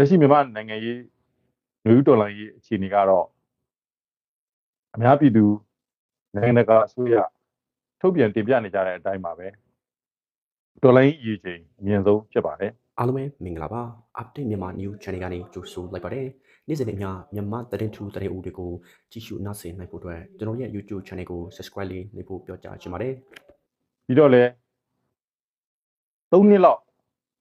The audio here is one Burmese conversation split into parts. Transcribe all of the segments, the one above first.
လက်ရှိမြန်မာနိုင်ငံရေးလူဦးတော်လိုင်းရေးအခြေအနေကတော့အများပြည်သူနိုင်ငံတကာအစိုးရထုတ်ပြန်တင်ပြနေကြတဲ့အတိုင်းပါပဲတော်လိုင်းရေးအချိန်အမြင့်ဆုံးဖြစ်ပါတယ်အားလုံးပဲမင်္ဂလာပါ update မြန်မာ new channel ကနေကြိုဆိုလိုက်ပါတယ်နေ့စဉ်နဲ့မျှမြန်မာသတင်းထူးသတင်းဦးတွေကိုကြည့်ရှုနားဆင်နိုင်ဖို့အတွက်ကျွန်တော်ရဲ့ YouTube channel ကို subscribe လေးလုပ်ဖို့ပြောကြားချင်ပါတယ်ပြီးတော့လည်း၃နှစ်လောက်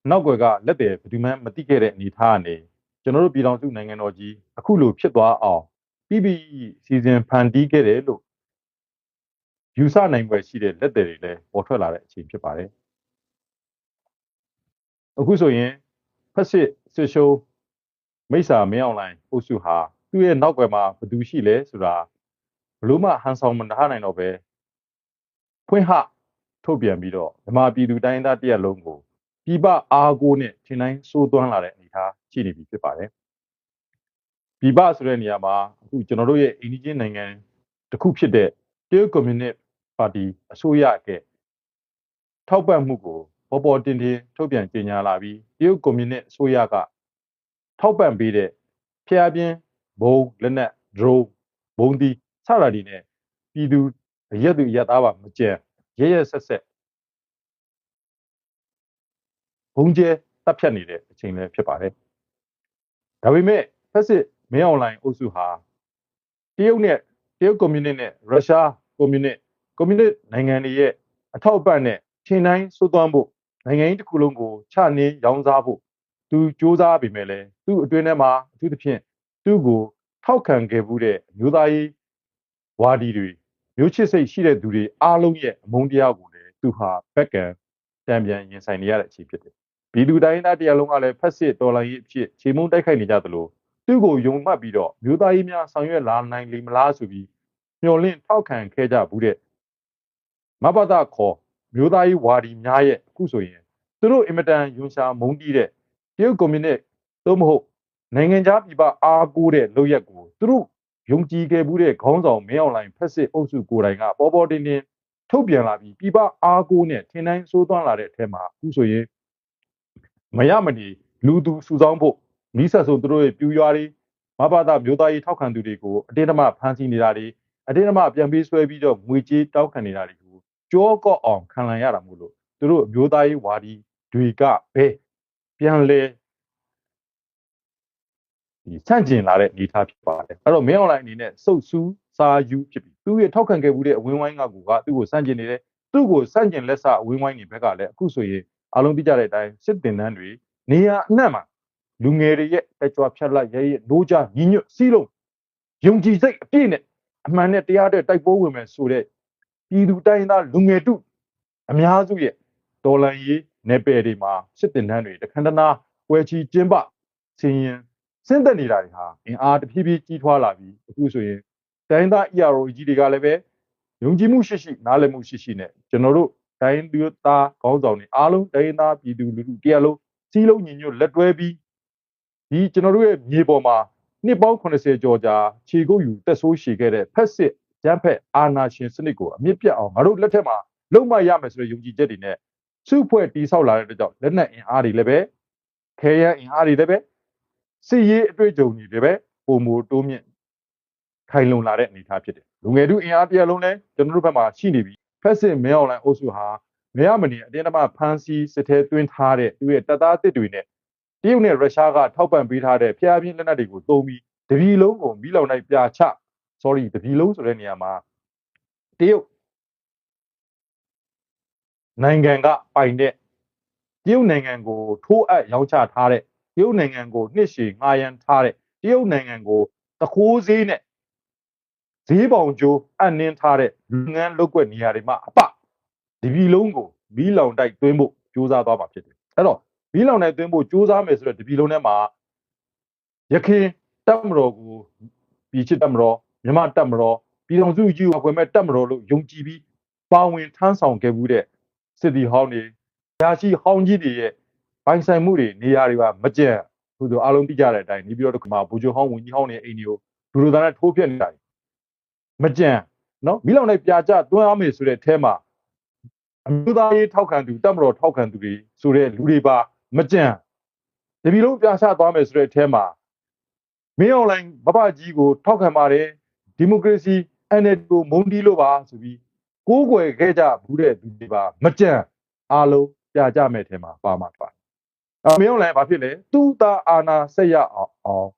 နောက်ွယ်ကလက်တယ်ဘယ်သူမှမသိခဲ့တဲ့အနေအထားကနေကျွန်တော်တို့ပြည်တော်စုနိုင်ငံတော်ကြီးအခုလိုဖြစ်သွားအောင်ပြီးပြီးစီစဉ်ဖန်တီးခဲ့တယ်လို့ယူဆနိုင်ွယ်ရှိတဲ့လက်တယ်တွေလည်းပေါ်ထွက်လာတဲ့အချိန်ဖြစ်ပါတယ်အခုဆိုရင်ဖက်စစ်စစ်ရှုံးမိစ္ဆာမင်းအောင်လိုင်းအုပ်စုဟာသူ့ရဲ့နောက်ွယ်မှာဘယ်သူရှိလဲဆိုတာဘလို့မှဟန်ဆောင်မထားနိုင်တော့ပဲဖွင့်ဟထုတ်ပြန်ပြီးတော့ဓမ္မပြည်သူတိုင်းသားတရက်လုံးကို ပြပအားကိုနဲ့ထင်တိုင်းစိုးသွမ်းလာတဲ့အနေအထားရှိနေပြီဖြစ်ပါတယ်ပြပဆိုတဲ့နေရာမှာအခုကျွန်တော်တို့ရဲ့အိန္ဒိယနိုင်ငံတစ်ခုဖြစ်တဲ့တရုတ်ကွန်မြူနစ်ပါတီအစိုးရကထောက်ပံ့မှုကိုပေါ်ပေါ်တင်တင်ထုတ်ပြန်ကြေညာလာပြီးတရုတ်ကွန်မြူနစ်အစိုးရကထောက်ပံ့ပေးတဲ့ဖျားပြင်းဘုံလက်နက်ဒရုန်းဘုံဒီစတာဒီနဲ့ပြည်သူရက်သူရက်သားပါမကြံရရဆက်ဆက် ဘုံကျဲတပ်ဖြတ်နေတဲ့အချိန်လည်းဖြစ်ပါတယ်ဒါပေမဲ့ဖက်စစ်မင်းအွန်လိုင်းအုပ်စုဟာတရုတ်နဲ့တရုတ်ကွန်မြူနစ်နဲ့ရုရှားကွန်မြူနစ်ကွန်မြူနစ်နိုင်ငံတွေရဲ့အထောက်ပံ့နဲ့ထင်တိုင်းစိုးသွမ်းဖို့နိုင်ငံရေးတစ်ခုလုံးကိုချနင်းရောင်းစားဖို့သူစ조사ပေမဲ့လည်းသူ့အတွင်းထဲမှာအထူးသဖြင့်သူ့ကိုထောက်ခံခဲ့မှုတဲ့မျိုးသားရေးဝါဒီတွေမျိုးချစ်စိတ်ရှိတဲ့သူတွေအားလုံးရဲ့အမုန်းတရားကိုလည်းသူဟာဘက်ကံတံပြန်ရင်ဆိုင်နေရတဲ့အချိန်ဖြစ်တယ်။ ပြည်သူတိုင်းသားတရားလုံးကလည်းဖက်စစ်တော်လှန်ရေးအဖြစ်ခြေမုံတိုက်ခိုက်နေကြသလိုသူ့ကိုယုံမှတ်ပြီးတော့မျိုးသားရေးများဆောင်ရွက်လာနိုင်လိမ့်မလားဆိုပြီးမျှော်လင့်ထောက်ခံခဲ့ကြဘူးတဲ့မဘဒခေါ်မျိုးသားရေးဝါဒီများရဲ့အခုဆိုရင်သူတို့အင်မတန်ယွန်ရှာမုန်းတီးတဲ့တရုတ်ကွန်မြူနစ်သို့မဟုတ်နိုင်ငံခြားပြည်ပအားကိုးတဲ့လုပ်ရက်ကိုသူတို့ယုံကြည်ခဲ့မှုတဲ့ခေါင်းဆောင်မင်းအောင်လှိုင်ဖက်စစ်အုပ်စုကိုယ်တိုင်ကပေါ်ပေါ်တင်တင်ထုတ်ပြန်လာပြီးပြည်ပအားကိုးနဲ့ထင်တိုင်းစိုးသွမ်းလာတဲ့အထက်မှာအခုဆိုရင် မရမနေလူသူစုဆောင်းဖို့မိဆက်ဆိုသူတို့ရဲ့ပြူရွာတွေမဘာသာမျိုးသားရေးထောက်ခံသူတွေကိုအတင်းအဓမ္မဖမ်းဆီးနေတာတွေအတင်းအဓမ္မပြန်ပေးဆွဲပြီးတော့ငွေကြေးတောက်ခံနေတာတွေကိုကြောကော့အောင်ခံလန်ရတာမို့လို့သူတို့မျိုးသားရေးဝါဒီတွေကပဲပြန်လဲဒီဆန့်ကျင်လာတဲ့အနေအထားဖြစ်ပါတယ်အဲ့တော့မင်းအွန်လိုင်းအနေနဲ့စုပ်စူးစာယူဖြစ်ပြီးသူရဲ့ထောက်ခံခဲ့မှုတဲ့အဝင်းဝိုင်းကကူကသူ့ကိုဆန့်ကျင်နေတယ်သူ့ကိုဆန့်ကျင်လက်ဆအဝင်းဝိုင်းတွေဘက်ကလည်းအခုဆိုရင် အလုံးပြကြတဲ့အတိုင်းစစ်တင်တန်းတွေနေရာအနှံ့မှာလူငယ်တွေရဲ့အကြွားဖြတ်လိုက်ရဲရဲ့노ကြညီညွတ်စီးလုံးယုံကြည်စိတ်အပြည့်နဲ့အမှန်နဲ့တရားတဲ့တိုက်ပွဲဝင်မယ်ဆိုတဲ့ပြည်သူတိုင်းသားလူငယ်တုအများစုရဲ့ဒေါ်လန်ရေးနယ်ပယ်တွေမှာစစ်တင်တန်းတွေတခန္ဓနာဝယ်ချီကျင်းပဆင်းရင်ဆင်းသက်နေတာတွေဟာအင်အားတဖြည်းဖြည်းကြီးထွားလာပြီးအခုဆိုရင်တိုင်းသား ERO ကြီးတွေကလည်းပဲယုံကြည်မှုရှိရှိနားလည်မှုရှိရှိနဲ့ကျွန်တော်တို့ တိုင်းသူသားခေါင်းဆောင်တွေအားလုံးတိုင်းသားပြည်သူလူထုတရားလုံးစီးလုံးညီညွတ်လက်တွဲပြီးဒီကျွန်တော်တို့ရဲ့မြေပေါ်မှာနှစ်ပေါင်း80ကျော်ကြာခြေကုပ်ယူတက်ဆိုးရှည်ခဲ့တဲ့ဖက်စစ်ကျန်းဖက်အာနာရှင်စနစ်ကိုအမြင့်ပြတ်အောင်ငါတို့လက်ထက်မှာလုံးမရမယ်ဆိုတဲ့ယုံကြည်ချက်တွေနဲ့စုဖွဲ့တီးဆောက်လာတဲ့အတွက်ကြောင့်လက်နက်အင်အားတွေလည်းပဲခဲယမ်းအင်အားတွေလည်းပဲစစ်ရေးအတွေ့အကြုံတွေလည်းပဲပုံမတိုးမြင့်ခိုင်လုံလာတဲ့အနေအထားဖြစ်တယ်လူငယ်တို့အင်အားပြလုံးလဲကျွန်တော်တို့ဘက်မှာရှိနေပြီ ဖက်စစ်မဲအွန်လိုင်းအုပ်စုဟာမရမနေအတင်းအဓမ္မဖမ်းဆီးစစ်ထဲတွင်းထားတဲ့သူရဲ့တပ်သားတစ်တွေနဲ့တရုတ်နဲ့ရုရှားကထောက်ပံ့ပေးထားတဲ့ဖျားပြင်းလက်နက်တွေကိုသုံးပြီးတပြည်လုံးကိုမိလောင်နိုင်ပြချ sorry တပြည်လုံးဆိုတဲ့နေရာမှာတရုတ်နိုင်ငံကပိုင်တဲ့တရုတ်နိုင်ငံကိုထိုးအပ်ရောင်းချထားတဲ့တရုတ်နိုင်ငံကိုနှစ်ရှည်ငှားရမ်းထားတဲ့တရုတ်နိုင်ငံကိုတခိုးဈေးနဲ့ ဈေးပေါင်ကျိုးအနှင်းထားတဲ့လူငန်းလုတ်ွက်နေရာတွေမှာအပဒီပြည်လုံးကိုမီးလောင်တိုက်သွင်းဖို့ကြိုးစားသွားမှာဖြစ်တယ်အဲ့တော့မီးလောင်တိုက်သွင်းဖို့ကြိုးစားမယ်ဆိုတော့ဒီပြည်လုံးထဲမှာရခင်တပ်မတော်ကိုပြည်ချစ်တပ်မတော်မြမတပ်မတော်ပြည်တော်စုကြီးကိုအကွယ်မဲ့တပ်မတော်လို့ယုံကြည်ပြီးပါဝင်ထမ်းဆောင်ခဲ့မှုတဲ့စစ်တီဟောင်းတွေရာရှိဟောင်းကြီးတွေရဲ့ပိုင်ဆိုင်မှုတွေနေရာတွေပါမကြံသူတို့အားလုံးသိကြတဲ့အတိုင်းနေပြီးတော့ဒီမှာဘူဂျိုဟောင်းဝင်ကြီးဟောင်းတွေအိမ်တွေကိုဒူလိုသားနဲ့ထိုးပြက်နေတာ မကြံနော်မိလောင်လိုက်ပြာကျသွန်းအားမယ်ဆိုတဲ့အထဲမှာအမျိုးသားရေးထောက်ခံသူတပ်မတော်ထောက်ခံသူတွေဆိုတဲ့လူတွေပါမကြံတတပြည်လုံးပြချသွားမယ်ဆိုတဲ့အထဲမှာမင်းအွန်လိုင်းမပကြီးကိုထောက်ခံပါတယ်ဒီမိုကရေစီ NLD ကိုမုန်းတီးလို့ပါဆိုပြီးကိုးကွယ်ခဲ့ကြဘူးတဲ့သူတွေပါမကြံအားလုံးပြကြမဲ့အထဲမှာပါမှာပါအမင်းအွန်လိုင်းဘာဖြစ်လဲသူ့သားအာနာဆက်ရအောင်အောင်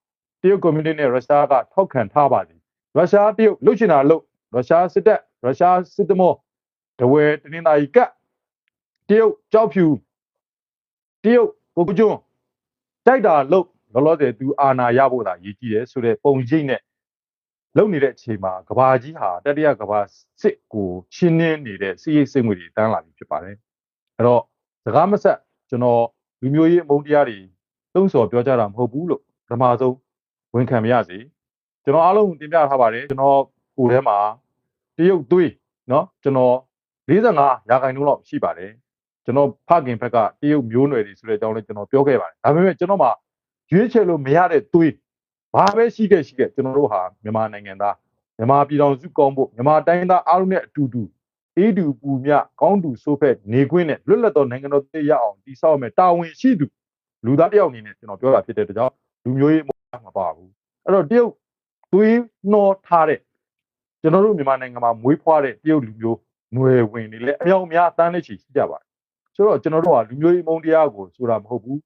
တရုတ်ကွန်မြူနတီနဲ့ရုရှားကထောက်ခံထားပါသည် ရုရှားတရုတ်လှုပ်ချင်တာလှုပ်ရုရှားစစ်တပ်ရုရှားစစ်တမောတဝဲတနင်္သာရီကတ်တရုတ်ကြောက်ဖြူတရုတ်ကိုကကျွန်းတိုက်တာလှုပ်လောလောဆယ်သူအာနာရဖို့သာရည်ကြည်တယ်ဆိုတဲ့ပုံရိပ်နဲ့လုံနေတဲ့အချိန်မှာကဘာကြီးဟာတတိယကဘာစစ်ကိုရှင်းနေနေတဲ့စီးရိတ်စစ်ငွေတွေတန်းလာပြီဖြစ်ပါတယ်အဲ့တော့စကားမဆက်ကျွန်တော်လူမျိုးရေးအမုန်းတရားတွေသုံးစော်ပြောကြတာမဟုတ်ဘူးလို့ပထမဆုံးဝန်ခံမရစေ ကျွန်တော်အားလုံးတင်ပြထားပါတယ်ကျွန်တော်ကိုယ်ထဲမှာတရုတ်သွေးเนาะကျွန်တော်45ရာခိုင်နှုန်းလောက်ရှိပါတယ်ကျွန်တော်ဖခင်ဘက်ကတရုတ်မျိုးနွယ်တွေဆိုတဲ့အကြောင်းလေးကျွန်တော်ပြောခဲ့ပါတယ်ဒါပေမဲ့ကျွန်တော်မှာရွေးချယ်လို့မရတဲ့သွေးဘာပဲရှိခဲ့ရှိခဲ့ကျွန်တော်တို့ဟာမြန်မာနိုင်ငံသားမြန်မာပြည်တော်စုကောင်းဖို့မြန်မာတိုင်းသားအားလုံးနဲ့အတူတူအေးတူပူမြကောင်းတူဆိုးဖက်နေခွင့်နဲ့လွတ်လပ်သောနိုင်ငံတော်တည်ရအောင်တည်ဆောက်မယ်တာဝန်ရှိသူလူသားတယောက်အနေနဲ့ကျွန်တော်ပြောတာဖြစ်တဲ့အတွက်ကြောင့်လူမျိုးရေးမပါဘူးအဲ့တော့တရုတ် သွေးနှောထားတဲ့ကျွန်တော်တို့မြန်မာနိုင်ငံမှာမွေးဖွားတဲ့တရုတ်လူမျိုးຫນွယ်ဝင်တွေလည်းအမြောက်အများအတန်းနဲ့ချီရှိကြပါတယ်ဆိုတော့ကျွန်တော်တို့ကလူမျိုးရေးမုန်းတရားကိုဆိုတာမဟုတ်ဘူး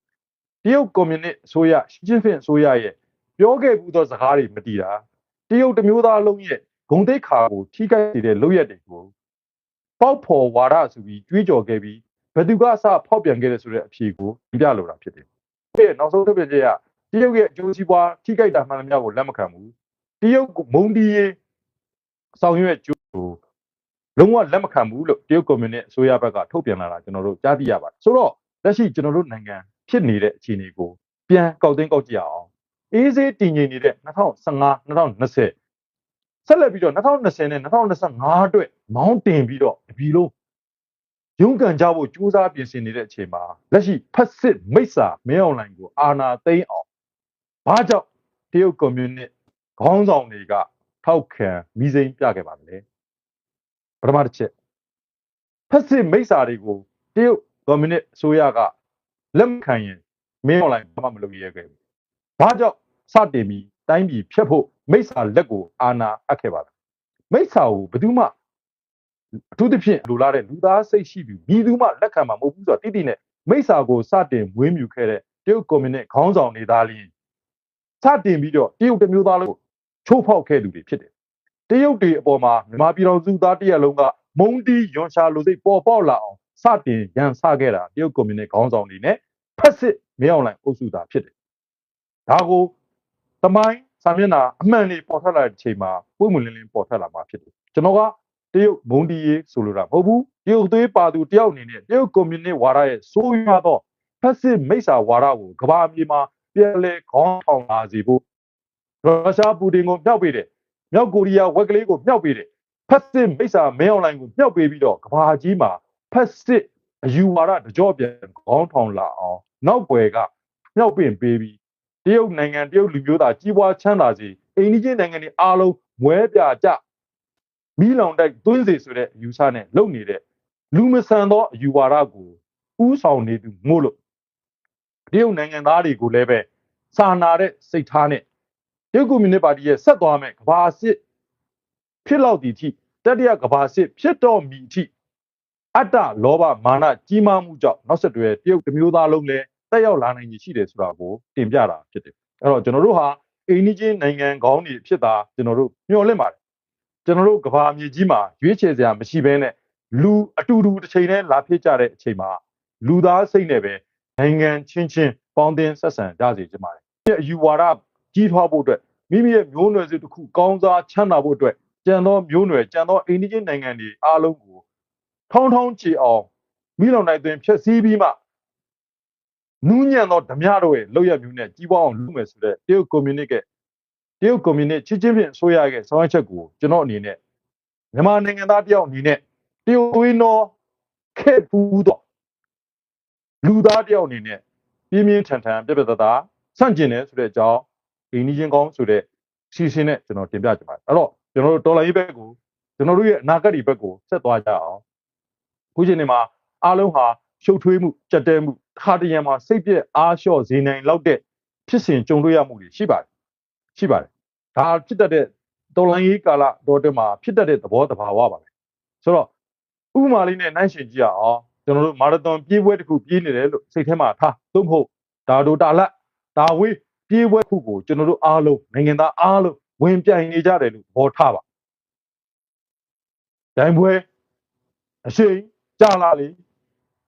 တရုတ်ကွန်မြူနစ်အစိုးရရှင်းရှင်းဖင်အစိုးရရဲ့ပြောခဲ့ဘူးသောစကားတွေမတည်တာတရုတ်တမျိုးသားလုံးရဲ့ဂုံတိတ်ခါကိုထိခိုက်နေတဲ့လုပ်ရက်တွေကိုပေါက်ဖော်ဝါဒဆိုပြီးကြွေးကြော်ခဲ့ပြီးဘယ်သူကအစဖောက်ပြန်ခဲ့တယ်ဆိုတဲ့အဖြေကိုပြပြလိုတာဖြစ်တယ်။ဒီနောက်ဆုံးထုတ်ပြန်ချက်ကတရုတ်ရဲ့အကျိုးစီးပွားထိခိုက်တာမှန်သမျှကိုလက်မခံဘူး။ တရုတ်မုံတီးရေးဆောင်ရွက်ကျိုးကိုလုံးဝလက်မခံဘူးလို့တရုတ်ကွန်မြူနစ်အစိုးရဘက်ကထုတ်ပြန်လာတာကျွန်တော်တို့ကြားသိရပါတယ်ဆိုတော့လက်ရှိကျွန်တော်တို့နိုင်ငံဖြစ်နေတဲ့အခြေအနေကိုပြန်ကောက်သိမ်းကောက်ကြည့်အောင်အေးစေးတည်ငြိမ်နေတဲ့2015 2020ဆက်လက်ပြီးတော့2020နဲ့2025အတွက်မောင်းတင်ပြီးတော့ဒီလိုရုန်းကန်ကြဖို့ကြိုးစားပြင်ဆင်နေတဲ့အချိန်မှာလက်ရှိဖက်စစ်မိတ်စာမင်းအွန်လိုင်းကိုအာနာသိမ်းအောင်ဘာကြောင့်တရုတ်ကွန်မြူနစ် ခေါင်းဆောင်တွေကထောက်ခံမိစိမ့်ပြခဲ့ပါမလဲပထမတစ်ချက်ဖက်စစ်မိတ်စာတွေကိုတရုတ်ကွန်မြူနစ်အစိုးရကလက်မခံရင်မင်းအွန်လိုင်းဘာမှမလုပ်ရဲခဲ့ဘူး။ဘာကြောင့်စတင်ပြီးတိုင်းပြည်ဖျက်ဖို့မိတ်စာလက်ကိုအာဏာအပ်ခဲ့ပါလား။မိတ်စာကိုဘယ်သူမှအထူးသဖြင့်လိုလားတဲ့လူသားစိတ်ရှိသူမြည်သူမှလက်ခံမှာမဟုတ်ဘူးဆိုတော့တိတိနဲ့မိတ်စာကိုစတင်မွေးမြူခဲ့တဲ့တရုတ်ကွန်မြူနစ်ခေါင်းဆောင်နေသားလင်း စတင်ပြီးတော့တရုတ်တမျိုးသားလုံးချိုးဖောက်ခဲ့သူတွေဖြစ်တယ်တရုတ်တွေအပေါ်မှာမြန်မာပြည်တော်စုသားတရက်လုံးကမုံတီးယွန်ရှာလိုစိတ်ပေါ်ပေါက်လာအောင်စတင်ရန်စခဲ့တာတရုတ်ကွန်မြူနစ်ခေါင်းဆောင်တွေနဲ့ဖက်စစ်မင်းအောင်လှိုင်အုပ်စုသားဖြစ်တယ်။ဒါကိုတမိုင်းစာမျက်နှာအမှန်တွေပေါ်ထွက်လာတဲ့အချိန်မှာပုံမှန်လင်းလင်းပေါ်ထွက်လာမှာဖြစ်တယ်။ကျွန်တော်ကတရုတ်မုံတီးရေးဆိုလိုတာမဟုတ်ဘူး။တရုတ်သွေးပါသူတယောက်အနေနဲ့တရုတ်ကွန်မြူနစ်ဝါဒရဲ့ဆိုးရွားသောဖက်စစ်မိတ်ဆာဝါဒကိုကမ္ဘာမြေမှာ ပြန်လဲခေါင်းထောင်လာစေဖို့ရုရှားပူတင်ကိုမြောက်ပေးတယ်မြောက်ကိုရီးယားဝက်ကလေးကိုမြောက်ပေးတယ်ဖက်စစ်မိစ္ဆာမင်းအွန်လိုင်းကိုမြောက်ပေးပြီးတော့ကဘာကြီးမှာဖက်စစ်အယူဝါဒတကြော့ပြန်ခေါင်းထောင်လာအောင်နောက်ွယ်ကမြောက်ပင့်ပေးပြီးတရုတ်နိုင်ငံတရုတ်လူမျိုးသားကြီးပွားချမ်းသာစေအိန္ဒိယနိုင်ငံတွေအားလုံးမွဲပြကြမီးလောင်တိုက်သွင်းစေဆိုတဲ့အယူဆနဲ့လုပ်နေတဲ့လူမဆန်သောအယူဝါဒကိုဥဆောင်နေသူမို့လို့တရုတ်နိုင်ငံသားတွေကိုလည်းပဲ စာနာတဲ့စိတ်ထားနဲ့တရုတ်ကွန်မြူနစ်ပါတီရဲ့ဆက်သွားမဲ့ကဘာစစ်ဖြစ်လောက်ဒီထိတတိယကဘာစစ်ဖြစ်တော့မီထိအတ္တလောဘမာနကြီးမားမှုကြောင့်နောက်ဆက်တွဲတရုတ်တမျိုးသားလုံးလည်းတက်ရောက်လာနိုင်ရရှိတယ်ဆိုတာကိုတင်ပြတာဖြစ်တယ်အဲ့တော့ကျွန်တော်တို့ဟာအိန္ဒိချင်းနိုင်ငံကောင်းတွေဖြစ်တာကျွန်တော်တို့မျှော်လင့်ပါတယ်ကျွန်တော်တို့ကဘာမြေကြီးမှာရွေးချယ်စရာမရှိဘဲနဲ့လူအတူတူတစ်ချိန်တည်းလာဖြစ်ကြတဲ့အချိန်မှာလူသားစိတ်နဲ့ပဲနိုင်ငံချင်းချင်းပေါင်းတင်ဆက်ဆံကြစေချင်ပါတယ်။ အယူဝါဒကြီးထွားဖို့အတွက်မိမိရဲ့မျိုးနွယ်စုတစ်ခုကောင်းစားချမ်းသာဖို့အတွက်ကြံသောမျိုးနွယ်ကြံသောအိန္ဒိယနိုင်ငံတွေအားလုံးကိုထောင်းထောင်းချေအောင်မိလောင်နိုင်သွင်းဖြည့်ဆည်းပြီးမှနူးညံ့သောဓမြတို့ရဲ့လောက်ရမျိုးနဲ့ကြီးပွားအောင်လုပ်မယ်ဆိုတဲ့တရုတ်ကွန်မြူနစ်ကတရုတ်ကွန်မြူနစ်ချစ်ချင်းဖြင့်အစိုးရရဲ့ဆောင်ရွက်ချက်ကိုကျွန်တော်အနေနဲ့မြန်မာနိုင်ငံသားတယောက်အနေနဲ့တရုတ်ဝင်းတော်ခဲ့ပူးတော့လူသားတယောက်အနေနဲ့ပြင်းပြင်းထန်ထန်ပြပြတသား ဆန့်ကျင်တယ်ဆိုတဲ့အကြောင်းအိန္ဒိယကောင်းဆိုတဲ့စီစဉ်နဲ့ကျွန်တော်တင်ပြချင်ပါတယ်အဲ့တော့ကျွန်တော်တို့တော်လိုင်းရေးဘက်ကိုကျွန်တော်တို့ရဲ့အနာဂတ်ဒီဘက်ကိုဆက်သွားကြအောင်ခုချိန်ဒီမှာအားလုံးဟာရှုပ်ထွေးမှုကြက်တဲမှုတစ်ခါတရံမှာစိတ်ပြက်အားလျှော့စေနိုင်လောက်တဲ့ဖြစ်စဉ်ကြုံတွေ့ရမှုတွေရှိပါတယ်ရှိပါတယ်ဒါဖြစ်တတ်တဲ့တော်လိုင်းရေးကာလတော်တက်မှာဖြစ်တတ်တဲ့သဘောတဘာဝပါပဲဆိုတော့ဥပမာလေးနဲ့နှိုင်းရှင်ကြည့်ရအောင်ကျွန်တော်တို့မာရသွန်ပြေးပွဲတစ်ခုပြေးနေတယ်လို့စိတ်ထဲမှာထားသို့မဟုတ်ဒါတို့တာလက် ဒါဝေးပြေးပွဲတစ်ခုကိုကျွန်တော်တို့အားလုံးနိုင်ငံသားအားလုံးဝင်ပြိုင်နေကြတယ်လို့ဘောထားပါဒိုင်ပွဲအရှိန်ကြာလာလေ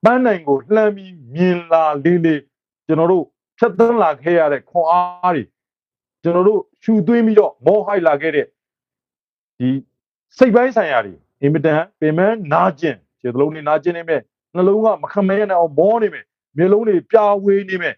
ပန်းနိုင်ကိုလှမ်းပြီးမြင်လာလေးလေးကျွန်တော်တို့ဖြတ်သန်းလာခဲ့ရတဲ့ခွန်အားတွေကျွန်တော်တို့ရှူသွင်းပြီးတော့မောဟိုက်လာခဲ့တဲ့ဒီစိတ်ပိုင်းဆိုင်ရာတွေအင်မတန်ပင်မနာကျင်ခြေသလုံးတွေနာကျင်နေမဲ့နှလုံးကမခမဲနဲ့အောင်မောနေမဲ့မျိုးလုံးတွေပြာဝေးနေမဲ့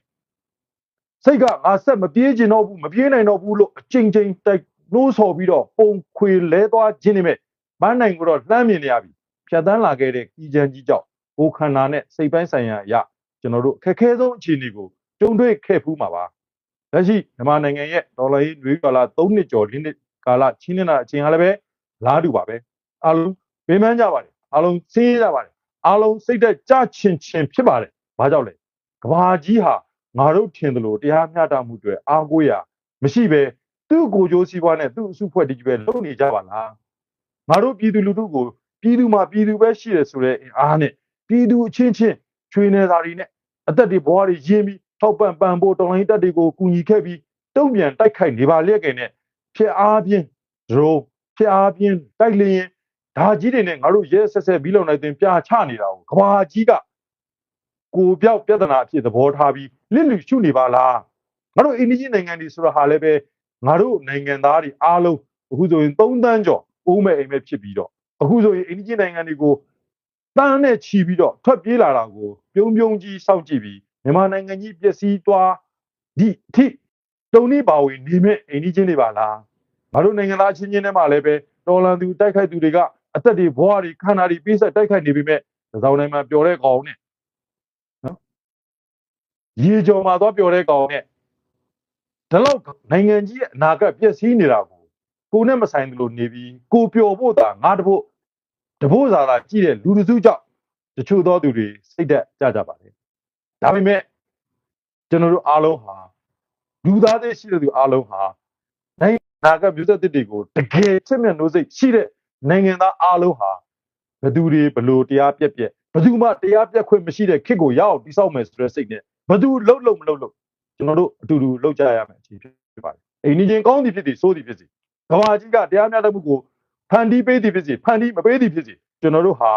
စိတ်ကငါဆက်မပြေးကျင်တော့ဘူးမပြေးနိုင်တော့ဘူးလို့အချိန်ချင်းတိုက်လို့ဆော်ပြီးတော့ပုံခွေလဲသွားခြင်းနေမဲ့ပန်းနိုင်ကိုတော့လှမ်းမြင်နေရပြီဖြတ်သန်းလာခဲ့တဲ့ကြီးချမ်းကြီးကြောင့်ဘိုးခန္ဓာနဲ့စိတ်ပိုင်းဆိုင်ရာအရကျွန်တော်တို့အခက်အခဲဆုံးအခြေအနေကိုကြုံတွေ့ခဲ့ဖူးမှာပါလက်ရှိမြန်မာနိုင်ငံရဲ့ဒေါ်လာရေးတွေကာလ3နှစ်ကျော်၄နှစ်ကာလချင်းနေတာအချိန်ကလည်းပဲလားတူပါပဲအားလုံးပင်ပန်းကြပါတယ်အားလုံးစင်းရကြပါတယ်အားလုံးစိတ်သက်ကြချင်ချင်ဖြစ်ပါတယ်ဘာကြောင့်လဲကဘာကြီးဟာ ငါတို့ထင်တယ်လို့တရားမျှတမှုတွေအားကိုးရမရှိပဲသူ့ကိုယ်ကျိုးစီးပွားနဲ့သူ့အစုဖွဲ့တကြီးပဲလုပ်နေကြပါလားငါတို့ပြည်သူလူထုကိုပြည်သူမှာပြည်သူပဲရှိတယ်ဆိုတဲ့အင်အားနဲ့ပြည်သူအချင်းချင်းချွေနေသားတွေနဲ့အသက်တွေဘဝတွေရင်းပြီးထောက်ပံ့ပံ့ဖို့တော်လိုင်းတက်တွေကိုကူညီခဲ့ပြီးတုံ့ပြန်တိုက်ခိုက်နေပါလျက်ကင်နဲ့ဖြစ်အားပြင်းဒရိုးဖြစ်အားပြင်းတိုက်လျင်ဒါကြီးတွေနဲ့ငါတို့ရဲဆက်ဆက်ပြီးလုံနိုင်တင်ပြချနေတာကိုကဘာကြီးကကိုပြောက်ပြဿနာအဖြစ်သဘောထားပြီး လစ်လူရှုနေပါလားငါတို့အိန္ဒိယနိုင်ငံတွေဆိုတာဟာလည်းပဲငါတို့နိုင်ငံသားတွေအားလုံးအခုဆိုရင်3တန်းကျော်အိုးမဲ့အိမ်မဲ့ဖြစ်ပြီးတော့အခုဆိုရင်အိန္ဒိယနိုင်ငံတွေကိုတန်းနဲ့ချီပြီးတော့ထွက်ပြေးလာတာကိုပြုံးပြုံးကြီးစောင့်ကြည့်ပြီးမြန်မာနိုင်ငံကြီးပျက်စီးသွားဒီအထိတုံနေပါဝင်နေမဲ့အိန္ဒိယချင်းတွေပါလားငါတို့နိုင်ငံသားချင်းချင်းတွေမှာလည်းပဲတော်လန်သူတိုက်ခိုက်သူတွေကအသက်တွေဘဝတွေခန္ဓာတွေပြည့်စက်တိုက်ခိုက်နေပြီမဲ့သစောင်းတိုင်းမှာပျော်တဲ့ကောင်နဲ့နော် ရေကြော်မှာသွားပျော်တဲ့ကောင်နဲ့ဒီလောက်နိုင်ငံကြီးရဲ့အနာဂတ်ပျက်စီးနေတာကိုကိုနဲ့မဆိုင်သလိုနေပြီးကိုပျော်ဖို့သာငါတဖို့တဖို့သာသာကြည့်တဲ့လူတစုကြောင့်တချို့သောသူတွေစိတ်သက်ကြကြပါလေဒါပေမဲ့ကျွန်တော်တို့အားလုံးဟာလူသားတွေရှိတဲ့သူအားလုံးဟာနိုင်ငံနာကမျိုးသက်တွေကိုတကယ်ချစ်မြတ်နိုးစိတ်ရှိတဲ့နိုင်ငံသားအားလုံးဟာဘယ်သူတွေဘလို့တရားပြက်ပြက်ဘယ်သူမှတရားပြက်ခွင့်မရှိတဲ့ခစ်ကိုရအောင်တိဆောက်မယ်ဆိုတဲ့စိတ်နဲ့ ဘယ်သူလှုပ်လှုပ်မလှုပ်လှုပ်ကျွန်တော်တို့အတူတူလှုပ်ကြရမယ်အခြေဖြစ်ပါတယ်အိမ်ကြီးကောင်းသည်ဖြစ်သည်ဆိုးသည်ဖြစ်စီကဘာကြီးကတရားမျှတမှုကိုဖန်တီးပေးသည်ဖြစ်စီဖန်တီးမပေးသည်ဖြစ်စီကျွန်တော်တို့ဟာ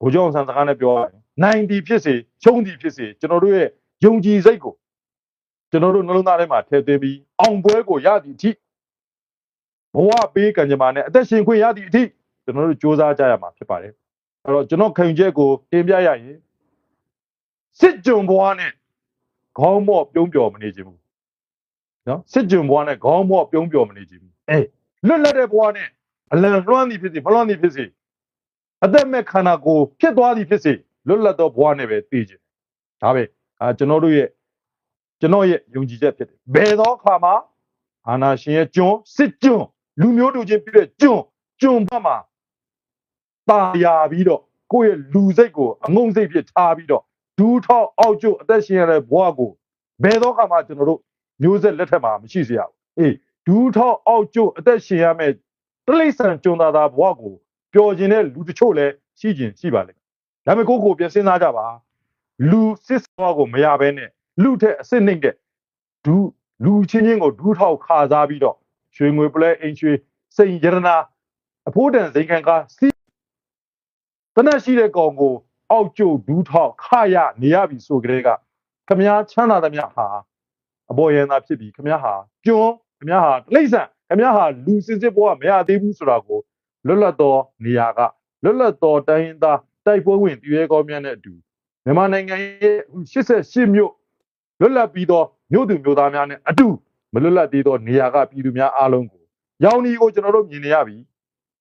ဘိုးကျောင်းဆန်စကားနဲ့ပြောရရင်နိုင်သည်ဖြစ်စေရှုံးသည်ဖြစ်စေကျွန်တော်တို့ရဲ့ယုံကြည်စိတ်ကိုကျွန်တော်တို့နှလုံးသားထဲမှာထည့်သွင်းပြီးအောင်ပွဲကိုရသည်အထိဘဝပေးကံကြမ္မာနဲ့အသက်ရှင်ခွင့်ရသည်အထိကျွန်တော်တို့စ조사ကြရမှာဖြစ်ပါတယ်အဲ့တော့ကျွန်တော်ခံယူချက်ကိုတင်ပြရရင် စစ်ကြုံဘဝနဲ့ခေါင်းမော့ပြုံးပျော်မနေခြင်းဘူးနော်စစ်ကြုံဘဝနဲ့ခေါင်းမော့ပြုံးပျော်မနေခြင်းဘူးအေးလွတ်လပ်တဲ့ဘဝနဲ့အလံလွှမ်းသည်ဖြစ်စေမလွှမ်းသည်ဖြစ်စေအသက်မဲ့ခန္ဓာကိုယ်ဖြစ်သွားသည်ဖြစ်စေလွတ်လပ်သောဘဝနဲ့ပဲတည်ခြင်းဒါပဲအာကျွန်တော်တို့ရဲ့ကျွန်တော်ရဲ့ယုံကြည်ချက်ဖြစ်တယ်ဘယ်သောအခါမှာအာနာရှင်ရဲ့ကျွန်းစစ်ကျွန်းလူမျိုးတူချင်းပြည့်တဲ့ကျွန်းကျွန်းဘက်မှာတာယာပြီးတော့ကိုယ့်ရဲ့လူစိတ်ကိုအငုံစိတ်ဖြစ်ထားပြီးတော့ ဒူးထောက်အောက်ကျုပ်အသက်ရှင်ရတဲ့ဘဝကိုဘယ်သောအခါမှာကျွန်တော်တို့မျိုးဆက်လက်ထက်မှာမရှိစေရဘူးအေးဒူးထောက်အောက်ကျုပ်အသက်ရှင်ရမယ့်တိရစ္ဆာန်ကျွန်းသားသားဘဝကိုပျော်ခြင်းတဲ့လူတချို့လည်းရှိခြင်းရှိပါလိမ့်မယ်ဒါပေမဲ့ကိုယ့်ကိုယ်ပြန်စဉ်းစားကြပါလူစစ်စောကိုမရဘဲနဲ့လူထက်အစ်စ်နှိမ့်တဲ့ဒူးလူချင်းချင်းကိုဒူးထောက်ခါစားပြီးတော့ရွှေငွေပလဲအိမ်ရွှေစိန်ရတနာအဖိုးတန်စိန်ခံကားစီတနက်ရှိတဲ့ကောင်ကို အောက်ကျုပ်ဒူးထောက်ခရနေရပြီဆိုကြတဲ့ကခမားချမ်းသာသမျှဟာအပေါ်ယံသာဖြစ်ပြီးခမားဟာကျွန်းခမားဟာတိရစ္ဆာန်ခမားဟာလူစစ်စစ်ဘဝမရသေးဘူးဆိုတာကိုလွတ်လပ်သောနေရာကလွတ်လပ်သောတိုင်းရင်းသားတိုက်ပွဲဝင်တည်ရဲကောင်းများနဲ့အတူမြန်မာနိုင်ငံရဲ့88မြို့လွတ်လပ်ပြီးသောမြို့သူမြို့သားများနဲ့အတူမလွတ်လပ်သေးသောနေရာကပြည်သူများအားလုံးကိုရောင်ဒီကိုကျွန်တော်တို့မြင်နေရပြီ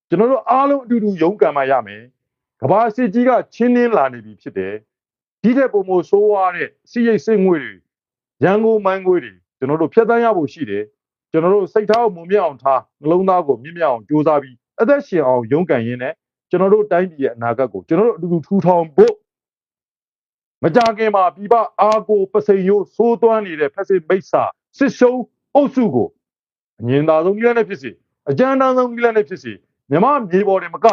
ကျွန်တော်တို့အားလုံးအတူတူရုန်းကန်မှရမယ် ကဘာစစ်ကြီးကချင်းနှင်းလာနေပြီဖြစ်တယ်ဒီတဲ့ပုံမိုဆိုးွားတဲ့စီရိတ်စိတ်ငွေတွေရန်ကုန်မိုင်းငွေတွေကျွန်တော်တို့ဖျက်ဆီးရဖို့ရှိတယ်ကျွန်တော်တို့စိတ်ထားကိုမုံမြအောင်ထားနှလုံးသားကိုမြင့်မြတ်အောင်ကြိုးစားပြီးအသက်ရှင်အောင်ရုန်းကန်ရင်းနဲ့ကျွန်တော်တို့တိုင်းပြည်ရဲ့အနာဂတ်ကိုကျွန်တော်တို့အတူတူထူထောင်ဖို့မကြခင်မှာပြပအာကိုပစိန်ရိုးစိုးသွမ်းနေတဲ့ဖက်စစ်မိတ်ဆာစစ်ရှုံးအုပ်စုကိုအငြင်းသာဆုံးကြီးလည်းဖြစ်စီအကြမ်းတမ်းဆုံးကြီးလည်းဖြစ်စီမြမမြေပေါ်တယ်မက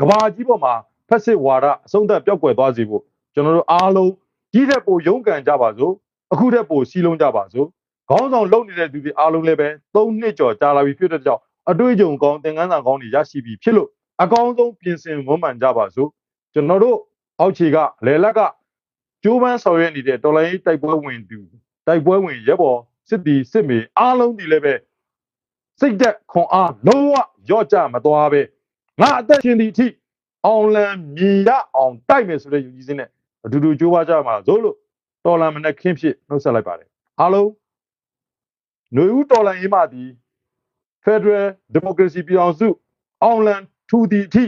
ကဘာကြီးပေါ်မှာဖက်စစ်ဝါဒအဆုံးသတ်ပျောက်ကွယ်သွားစေဖို့ကျွန်တော်တို့အားလုံးကြီးတဲ့ပိုရုန်းကန်ကြပါစို့အခုတဲ့ပိုစီလုံးကြပါစို့ခေါင်းဆောင်လုံနေတဲ့သူတွေအားလုံးလည်းပဲ၃နှစ်ကျော်ကြာလာပြီဖြစ်တဲ့ကြောင့်အတွေ့အကြုံကောင်းသင်ခန်းစာကောင်းတွေရရှိပြီဖြစ်လို့အကောင်းဆုံးပြင်ဆင်ဝန်မှန်ကြပါစို့ကျွန်တော်တို့အောက်ခြေကလေလက်ကကျိုးပန်းဆောင်ရွက်နေတဲ့တော်လိုင်းတိုက်ပွဲဝင်သူတိုက်ပွဲဝင်ရဲဘော်စစ်တီစစ်မေအားလုံးဒီလည်းပဲစိတ်သက်ခွန်အားလုံးဝရော့ကြမသွားပဲ ငါအသက်ရှင်ဒီအထိအောင်လံမြည်ရအောင်တိုက်မယ်ဆိုတဲ့ယူကြီးစင်းနဲ့အတူတူကြိုးပမ်းကြမှာစို့လို့တော်လံမနဲ့ခင်းဖြစ်နှုတ်ဆက်လိုက်ပါတယ်အားလုံးຫນွေဦးတော်လံရေးမှသည် Federal Democracy ပြည်အောင်စုအောင်လံထူသည်အထိ